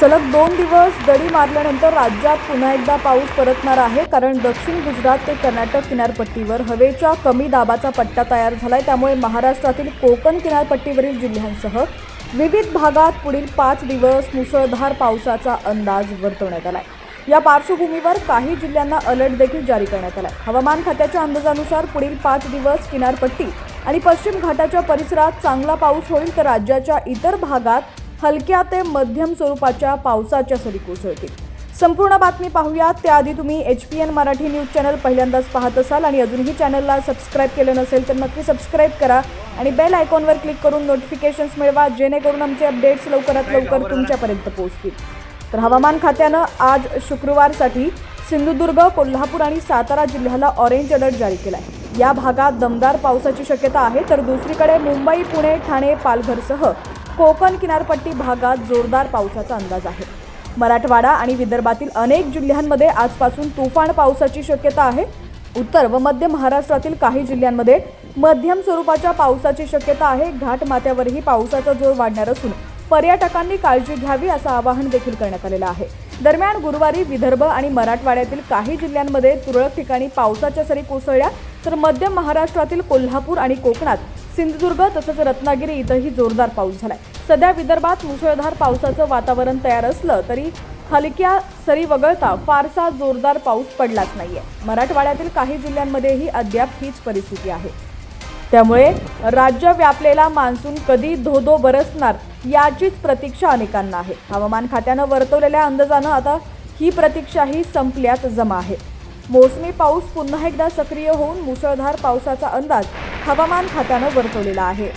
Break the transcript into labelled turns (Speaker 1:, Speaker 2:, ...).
Speaker 1: सलग दोन दिवस दडी मारल्यानंतर राज्यात पुन्हा एकदा पाऊस परतणार आहे कारण दक्षिण गुजरात ते कर्नाटक किनारपट्टीवर हवेच्या कमी दाबाचा पट्टा तयार झालाय. त्यामुळे महाराष्ट्रातील कोकण किनारपट्टीवरील जिल्ह्यांसह विविध भागात पुढील पाच दिवस मुसळधार पावसाचा अंदाज वर्तवण्यात आला आहे या पार्श्वभूमीवर काही जिल्ह्यांना अलर्ट देखील जारी करण्यात आलाय. हवामान खात्याच्या अंदाजानुसार पुढील पाच दिवस किनारपट्टी आणि पश्चिम घाटाच्या परिसरात चांगला पाऊस होईल तर राज्याच्या इतर भागात हलक्या ते मध्यम स्वरूपाच्या पावसाच्या सरी कोसळतील. संपूर्ण बातमी पाहूयात त्याआधी तुम्ही H P N Marathi news channel पहिल्यांदाच पाहत असाल आणि अजूनही चॅनलला सबस्क्राईब केलं नसेल तर नक्की सबस्क्राईब करा आणि बेल आयकॉनवर क्लिक करून नोटिफिकेशन्स मिळवा जेणेकरून आमचे अपडेट्स लवकरात लवकर तुमच्यापर्यंत पोहोचतील. तर हवामान खात्यानं आज शुक्रवारसाठी सिंधुदुर्ग कोल्हापूर आणि सातारा जिल्ह्याला ऑरेंज अलर्ट जारी केला आहे या भागात दमदार पावसाची शक्यता आहे. तर दुसरीकडे मुंबई पुणे ठाणे पालघरसह कोकण किनारपट्टी भागात जोरदार पावसाचा अंदाज आहे. मराठवाडा आणि विदर्भातील अनेक जिल्ह्यांमध्ये आजपासून तुफान पावसाची शक्यता आहे. उत्तर व मध्य महाराष्ट्रातील काही जिल्ह्यांमध्ये मध्यम स्वरूपाच्या पावसाची शक्यता आहे. घाटमाथ्यावरही पावसाचा जोर वाढणार असून पर्यटकांनी काळजी घ्यावी असं आवाहन देखील करण्यात आलेलं आहे. दरम्यान गुरुवारी विदर्भ आणि मराठवाड्यातील काही जिल्ह्यांमध्ये तुरळक ठिकाणी पावसाच्या सरी कोसळल्या. तर मध्य महाराष्ट्रातील कोल्हापूर आणि कोकणात सिंधुदुर्ग तसंच रत्नागिरी इथंही जोरदार पाऊस झालाय. सध्या विदर्भात मुसळधार पावसाचं वातावरण तयार असलं तरी हलक्या सरी वगळता फारसा जोरदार पाऊस पडलाच नाहीये. मराठवाड्यातील काही जिल्ह्यांमध्येही अद्याप हीच परिस्थिती आहे. त्यामुळे राज्य व्यापलेला मान्सून कधी धोधो बरसणार याचीच प्रतीक्षा अनेकांना आहे. हवामान खात्यानं वर्तवलेल्या अंदाजानं आता ही प्रतीक्षाही संपल्यात जमा आहे. मोसमी पाऊस पुन्हा एकदा सक्रिय होऊन मुसळधार पावसाचा अंदाज हवामान खात्यानं वर्तवलेला आहे.